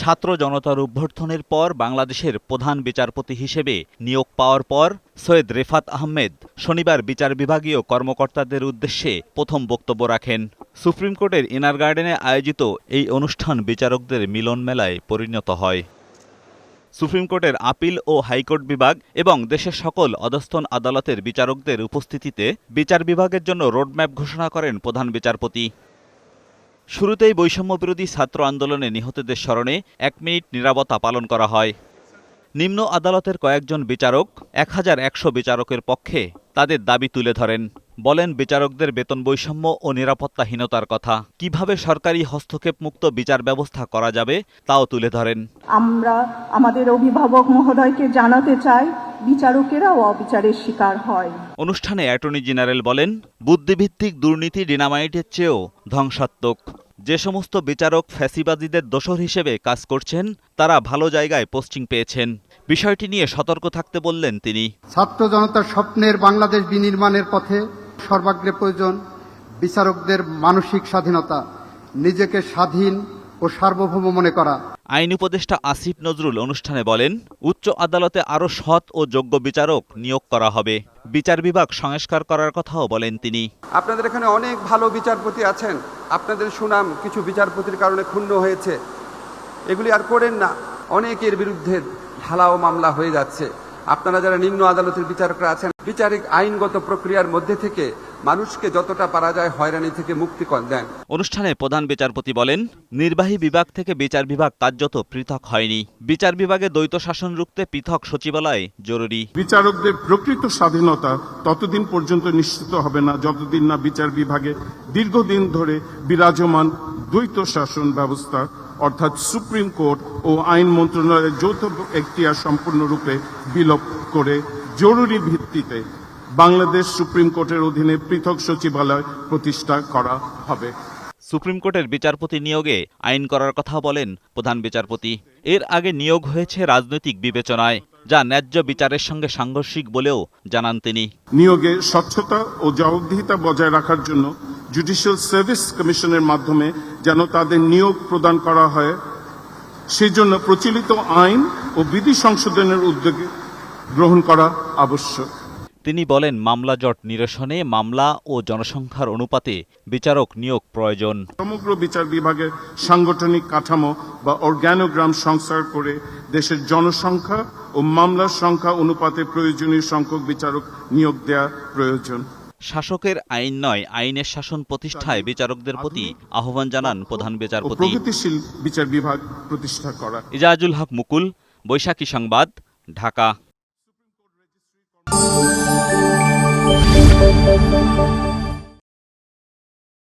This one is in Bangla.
ছাত্র জনতার অভ্যর্থনের পর বাংলাদেশের প্রধান বিচারপতি হিসেবে নিয়োগ পাওয়ার পর সৈয়দ রেফাত আহমেদ শনিবার বিচার বিভাগীয় কর্মকর্তাদের উদ্দেশ্যে প্রথম বক্তব্য রাখেন। সুপ্রিম কোর্টের ইনার গার্ডেনে আয়োজিত এই অনুষ্ঠান বিচারকদের মিলন মেলায় পরিণত হয়। সুপ্রিম কোর্টের আপিল ও হাইকোর্ট বিভাগ এবং দেশের সকল অধস্থন আদালতের বিচারকদের উপস্থিতিতে বিচার বিভাগের জন্য রোডম্যাপ ঘোষণা করেন প্রধান বিচারপতি। শুরুতেই বৈষম্য বিরোধী ছাত্র আন্দোলনে নিহতদের স্মরণে এক মিনিট নিরাপত্তা পালন করা হয়। নিম্ন আদালতের কয়েকজন বিচারক, এক হাজার একশো বিচারকের পক্ষে তাদের দাবি তুলে ধরেন। বলেন, বিচারকদের বেতন বৈষম্য ও নিরাপত্তাহীনতার কথা। কীভাবে সরকারি হস্তক্ষেপ মুক্ত বিচার ব্যবস্থা করা যাবে, তাও তুলে ধরেন। আমরা আমাদের অভিভাবক মহোদয়কে জানাতে চাই, বিচারকেরাও অবিচারের শিকার হয়। অনুষ্ঠানে অ্যাটর্নি জেনারেল বলেন, বুদ্ধিভিত্তিক দুর্নীতি ডিনামাইটের চেয়েও ধ্বংসাত্মক। যে সমস্ত বিচারক ফ্যাসিবাদীদের দোষর হিসেবে কাজ করছেন, তারা ভালো জায়গায় পোস্টিং পেয়েছেন। বিষয়টি নিয়ে সতর্ক থাকতে বললেন তিনি। ছাত্র জনতার স্বপ্নের বাংলাদেশ বিনির্মাণের পথে সর্বাগ্রে প্রয়োজন বিচারকদের মানসিক স্বাধীনতা, নিজেকে স্বাধীন ও সার্বভৌম মনে করা। আইন উপদেষ্টা আসিফ নজরুল অনুষ্ঠানে বলেন, উচ্চ আদালতে আরও সৎ ও যোগ্য বিচারক নিয়োগ করা হবে। বিচার বিভাগ সংস্কার করার কথাও বলেন তিনি। আপনাদের এখানে অনেক ভালো বিচারপতি আছেন। আপনাদের সুনাম কিছু বিচারপতির কারণে ক্ষুণ্ণ হয়েছে। এগুলি আর করেন না। অনেকের বিরুদ্ধে ঢালাও মামলা হয়ে যাচ্ছে। আপনারা যারা নিম্ন আদালতের বিচারকরা আছেন, বিচারিক আইনগত প্রক্রিয়ার মধ্যে থেকে মানুষকে যতটা পারা যায় হয়রানি থেকে মুক্তি কর দেন। অনুষ্ঠানে প্রধান বিচারপতি বলেন নির্বাহী বিভাগ থেকে বিচার বিভাগ কার্যত পৃথক হয়নি। বিচার বিভাগে দ্বৈত শাসন রুখতে পৃথক সচিবালয় জরুরি। বিচারকদের প্রকৃত স্বাধীনতা ততদিন পর্যন্ত নিশ্চিত হবে না যতদিন না বিচার বিভাগে দীর্ঘদিন ধরে বিরাজমান দ্বৈত শাসন ব্যবস্থা অর্থাৎ সুপ্রিম কোর্ট ও আইন মন্ত্রণালয়ের যৌথ এখতিয়ার সম্পূর্ণরূপে বিলোপ করে জরুরি ভিত্তিতে বাংলাদেশ সুপ্রিম কোর্টের অধীনে পৃথক সচিবালয় প্রতিষ্ঠা করা হবে। সুপ্রিম কোর্টের বিচারপতি নিয়োগে আইন করার কথা বলেন প্রধান বিচারপতি। এর আগে নিয়োগ হয়েছে রাজনৈতিক বিবেচনায় যা ন্যায্য বিচারের সঙ্গে সাংঘর্ষিক বলেও জানান তিনি। নিয়োগে স্বচ্ছতা ও জবাবদিহিতা বজায় রাখার জন্য জুডিশিয়াল সার্ভিস কমিশনের মাধ্যমে যেন তাদের নিয়োগ প্রদান করা হয় সেই জন্য প্রচলিত আইন ও বিধি সংশোধনের উদ্যোগে গ্রহণ করা আবশ্যক। তিনি বলেন মামলা জট নিরসনে মামলা ও জনসংখ্যার অনুপাতে বিচারক নিয়োগ প্রয়োজন। সমগ্র বিচার বিভাগের সাংগঠনিক কাঠামো বা অর্গ্যানোগ্রাম সংস্কার করে দেশের জনসংখ্যা ও মামলার সংখ্যা অনুপাতে প্রয়োজনীয় সংখ্যক বিচারক নিয়োগ দেওয়া প্রয়োজন। শাসকের আইন নয় আইনের শাসন প্রতিষ্ঠায় বিচারকদের প্রতি আহ্বান জানান প্রধান বিচারপতি। প্রগতিশীল বিচার বিভাগ প্রতিষ্ঠা করা। ইজাজুল হক মুকুল বৈশাখী সংবাদ ঢাকা।